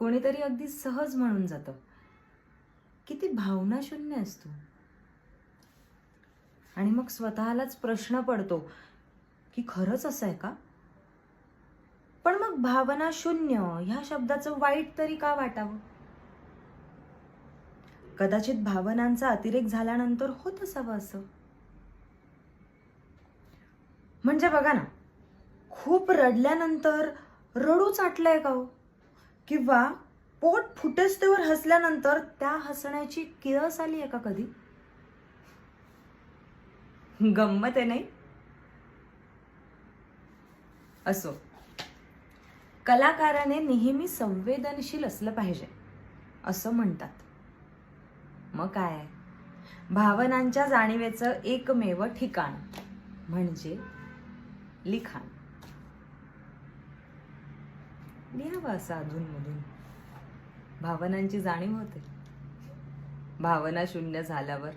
कोणीतरी अगदी सहज म्हणून जातं. किती भावना शून्य असतो आणि मग स्वतःलाच प्रश्न पडतो की खरंच असं आहे का? पण मग भावना शून्य ह्या शब्दाचं वाईट तरी का वाटावं? कदाचित भावनांचा अतिरेक झाल्यानंतर होत असावं असं. म्हणजे बघा ना खूप रडल्यानंतर रडूच आटलंय का हो? किंवा पोट फुटस्तेवर हसल्यानंतर त्या हसण्याची किळस आली आहे का कधी? गंमत आहे नाही? असो. कलाकाराने नेहमी संवेदनशील असलं पाहिजे असं म्हणतात. मग काय? आहे? भावनांच्या जाणीवेचं एकमेव ठिकाण म्हणजे लिखाण. लिहावा असं अधूनमधून भावनांची जाणीव होते. भावना शून्य झाल्यावर